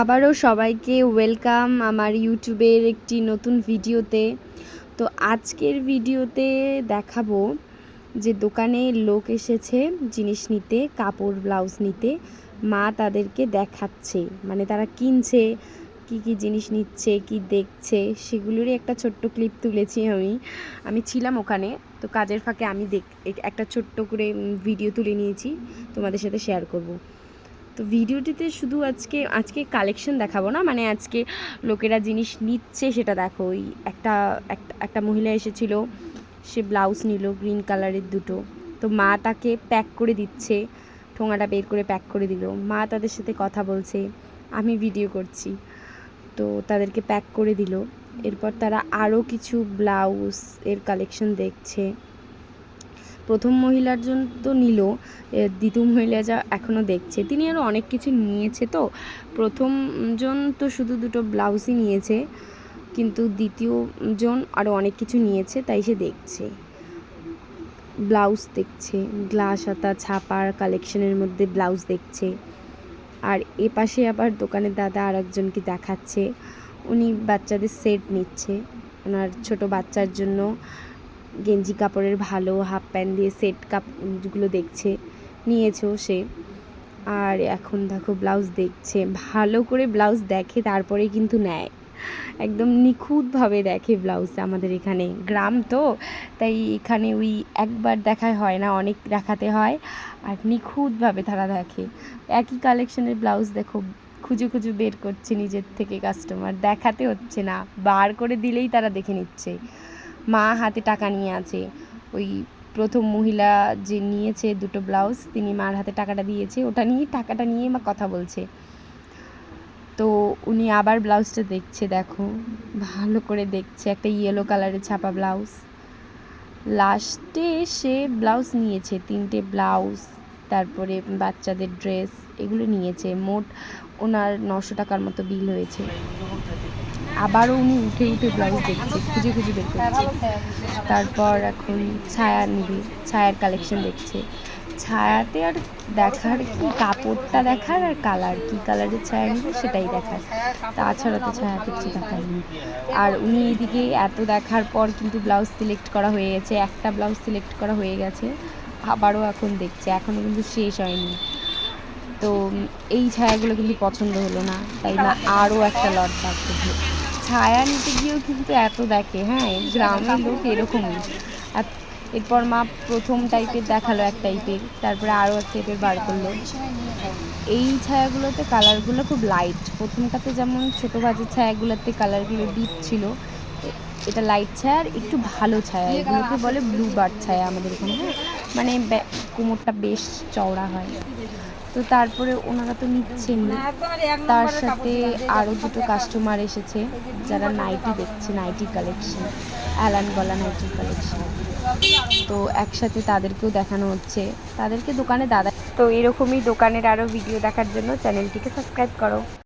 আবারও সবাইকে ওয়েলকাম আমার ইউটিউবের একটি নতুন ভিডিওতে। তো আজকের ভিডিওতে দেখাবো যে দোকানে লোক এসেছে জিনিস নিতে, কাপড়, ব্লাউজ নিতে। মা তাদেরকে দেখাচ্ছে মানে তারা কিনছে, কি কি জিনিস নিচ্ছে, কি দেখছে, সেগুলোরই একটা ছোট্ট ক্লিপ তুলেছি আমি। আমি ছিলাম ওখানে, তো কাজের ফাঁকে আমি দেখ একটা ছোট্ট করে ভিডিও তুলে নিয়েছি। তোমাদের সাথে শেয়ার করব। তো ভিডিওটিতে শুধু আজকে আজকে কালেকশন দেখাবো না মানে আজকে লোকেরা জিনিস নিচ্ছে সেটা দেখো। ওই একটা একটা মহিলা এসেছিল, সে ব্লাউজ নিল গ্রিন কালারের দুটো। তো মা তাকে প্যাক করে দিচ্ছে, ঠোঙাটা বের করে প্যাক করে দিল। মা তাদের সাথে কথা বলছে, আমি ভিডিও করছি। তো তাদেরকে প্যাক করে দিল। এরপর তারা আরও কিছু ব্লাউজ এর কালেকশন দেখছে। প্রথম মহিলার জন্য তো নিল দ্বিতীয় মহিলা যা এখনও দেখছে। তিনি আরও অনেক কিছু নিয়েছে তো। প্রথমজন তো শুধু দুটো ব্লাউজই নিয়েছে, কিন্তু দ্বিতীয় জন আরও অনেক কিছু নিয়েছে, তাই সে দেখছে। ব্লাউজ দেখছে, গ্লাস, হাতা, ছাপার, কালেকশনের মধ্যে ব্লাউজ দেখছে। আর এ পাশে আবার দোকানের দাদা আর একজনকে দেখাচ্ছে। উনি বাচ্চাদের সেট নিচ্ছে। ওনার ছোট বাচ্চার জন্য গেঞ্জি কাপড়ের ভালো হাফ প্যান্ট দিয়ে সেট কাপগুলো দেখছে নিয়েছেও সে। আর এখন দেখো ব্লাউজ দেখছে, ভালো করে ব্লাউজ দেখে তারপরে কিন্তু নেয়। একদম নিখুঁতভাবে দেখে ব্লাউজ আমাদের এখানে। গ্রাম তো, তাই এখানে ওই একবার দেখায় হয় না, অনেক দেখাতে হয়। আর নিখুঁতভাবে তারা দেখে। একই কালেকশনের ব্লাউজ দেখো, খুঁজে খুঁজে বের করছে নিজের থেকে কাস্টমার দেখাতে হচ্ছে না, বার করে দিলেই তারা দেখে নিচ্ছে। মা হাতে টাকা নিয়ে আছে। ওই প্রথম মহিলা যে নিয়েছে দুটো ব্লাউজ, তিনি মার হাতে টাকাটা দিয়েছে। ওটা নিয়ে টাকাটা নিয়ে মা কথা বলছে। তো উনি আবার ব্লাউজটা দেখছে, দেখো। ভালো করে দেখছে, একটা ইয়েলো কালারের ছাপা ব্লাউজ। লাস্টে সে ব্লাউজ নিয়েছে, তিনটে ব্লাউজ, তারপরে বাচ্চাদের ড্রেস এগুলো নিয়েছে। মোট ওনার নশো টাকার মতো বিল হয়েছে। আবারও উনি উঠে উঠে ব্লাউজ দেখছে, খুঁজে খুঁজে বের করছে। তারপর এখন ছায়া নিবে, ছায়ার কালেকশন দেখছে। ছায়াতে আর দেখার কি, কাপড়টা দেখার আর কালার কি কালারের ছায়া নিবে সেটাই দেখার। তাছাড়া তো ছায়া কিছু দেখার নেই। আর উনি এদিকে এত দেখার পর কিন্তু ব্লাউজ সিলেক্ট করা হয়ে গেছে, একটা ব্লাউজ সিলেক্ট করা হয়ে গেছে, আবারও এখন দেখছে এখনও কিন্তু শেষ হয়নি। তো এই ছায়াগুলো কিন্তু পছন্দ হলো না, তাই না আরও একটা লট বাড়তে ছায়া নিতে গিয়েও কিন্তু এত দেখে হ্যাঁ গ্রামের লোক এরকমই। আর এরপর মা প্রথম টাইপের দেখাল এক টাইপের তারপরে আরও এক টাইপের বার করল। এই ছায়াগুলোতে কালারগুলো খুব লাইট প্রথমটাতে যেমন ছোটো বাজের ছায়াগুলোতে কালারগুলো ডিপ ছিল এটা লাইট ছায়া আর একটু ভালো ছায়া। এগুলোকে বলে ব্লু বার্ড ছায়া আমাদের এখানে হ্যাঁ? মানে কোমরটা বেশ চওড়া হয়। তো তারপরে ওনারা তো নিচ্ছেনই তার সাথে আরও দুটো কাস্টমার এসেছে, যারা নাইটি দেখছে নাইটি কালেকশন অ্যালান গলা নাইটি কালেকশন তো একসাথে তাদেরকেও দেখানো হচ্ছে। তাদেরকে দোকানে দাদা তো এরকমই দোকানের আরও ভিডিও দেখার জন্য চ্যানেলটিকে সাবস্ক্রাইব করো।